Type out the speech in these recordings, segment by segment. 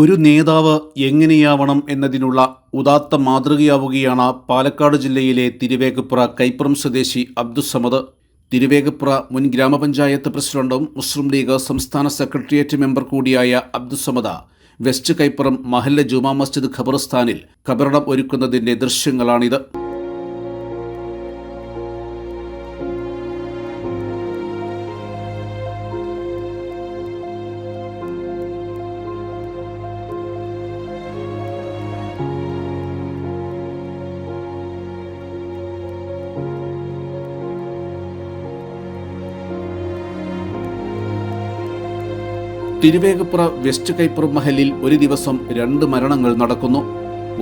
ഒരു നേതാവ് എങ്ങനെയാവണം എന്നതിനുള്ള ഉദാത്ത മാതൃകയാവുകയാണ് പാലക്കാട് ജില്ലയിലെ തിരുവേഗപ്പുറ കൈപ്പുറം സ്വദേശി അബ്ദുസമദ് തിരുവേഗപ്പുറ മുൻ ഗ്രാമപഞ്ചായത്ത് പ്രസിഡന്റും മുസ്ലിം ലീഗ് സംസ്ഥാന സെക്രട്ടേറിയറ്റ് മെമ്പർ കൂടിയായ അബ്ദുസമദ വെസ്റ്റ് കൈപ്പുറം മഹല്ല ജുമാ മസ്ജിദ് ഖബർസ്ഥാനിൽ ഖബറടം ഒരുക്കുന്നതിന്റെ ദൃശ്യങ്ങളാണിത്. തിരുവേഗപ്പുറ വെസ്റ്റ് കൈപ്പുറം മഹലിൽ ഒരു ദിവസം രണ്ട് മരണങ്ങൾ നടക്കുന്നു.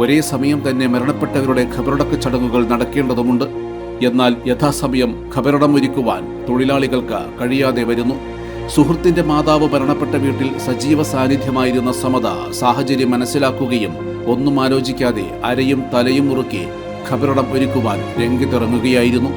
ഒരേ സമയം തന്നെ മരണപ്പെട്ടവരുടെ ഖബറടക്ക ചടങ്ങുകൾ നടക്കേണ്ടതുമുണ്ട്. എന്നാൽ യഥാസമയം ഖബറടം ഒരുക്കുവാൻ തൊഴിലാളികൾക്ക് കഴിയാതെ വരുന്നു. സുഹൃത്തിന്റെ മാതാവ് മരണപ്പെട്ട വീട്ടിൽ സജീവ സാന്നിധ്യമായിരുന്ന സമത സാഹചര്യം മനസ്സിലാക്കുകയും ഒന്നും ആലോചിക്കാതെ അരയും തലയും മുറുക്കി ഖബറടം ഒരുക്കുവാൻ രംഗത്തിറങ്ങുകയായിരുന്നു.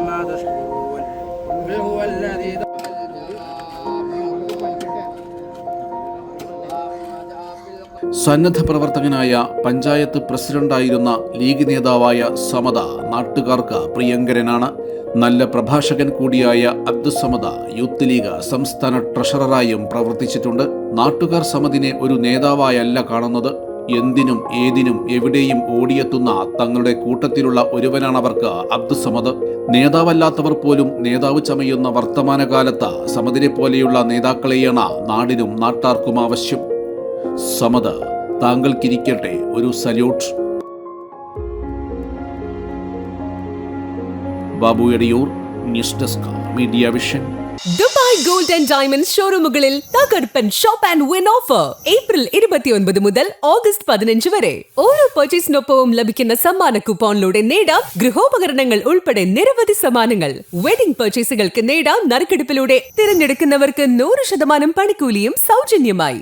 ما تشكرون قل هو الذي സന്നദ്ധ പ്രവർത്തകനായ പഞ്ചായത്ത് പ്രസിഡന്റായിരുന്ന ലീഗ് നേതാവായ സമത നാട്ടുകാർക്ക് പ്രിയങ്കരനാണ് നല്ല പ്രഭാഷകൻ കൂടിയായ അബ്ദുസമദ യൂത്ത് ലീഗ് സംസ്ഥാന ട്രഷററായും പ്രവർത്തിച്ചിട്ടുണ്ട് നാട്ടുകാർ സമദിനെ ഒരു നേതാവായല്ല കാണുന്നത് എന്തിനും ഏതിനും എവിടെയും ഓടിയെത്തുന്ന തങ്ങളുടെ കൂട്ടത്തിലുള്ള ഒരുവനാണ് ഒരുവനാണവർക്ക് അബ്ദുസമദ് നേതാവല്ലാത്തവർ പോലും നേതാവ് ചമയുന്ന വർത്തമാനകാലത്ത് സമദിനെ പോലെയുള്ള നേതാക്കളെയാണ് നാടിനും നാട്ടാർക്കും ആവശ്യം. സമദ് താങ്കൾക്കിരിക്കട്ടെ ഒരു salute. Babu Edayur news desk media vision. Dubai gold and diamond ഷോറൂമുകളിൽ തകർപ്പൻ shop and win offer April ഇരുപത്തിയൊൻപത് മുതൽ ഓഗസ്റ്റ് പതിനഞ്ച് വരെ. ഓരോ പർച്ചേസിനൊപ്പവും ലഭിക്കുന്ന സമ്മാന കൂപ്പോണിലൂടെ നേടാം ഗൃഹോപകരണങ്ങൾ ഉൾപ്പെടെ നിരവധി സമ്മാനങ്ങൾ. വെഡിംഗ് പർച്ചേസുകൾക്ക് നേടാം നറുക്കെടുപ്പിലൂടെ. തിരഞ്ഞെടുക്കുന്നവർക്ക് നൂറ് ശതമാനം പണിക്കൂലിയും സൗജന്യമായി.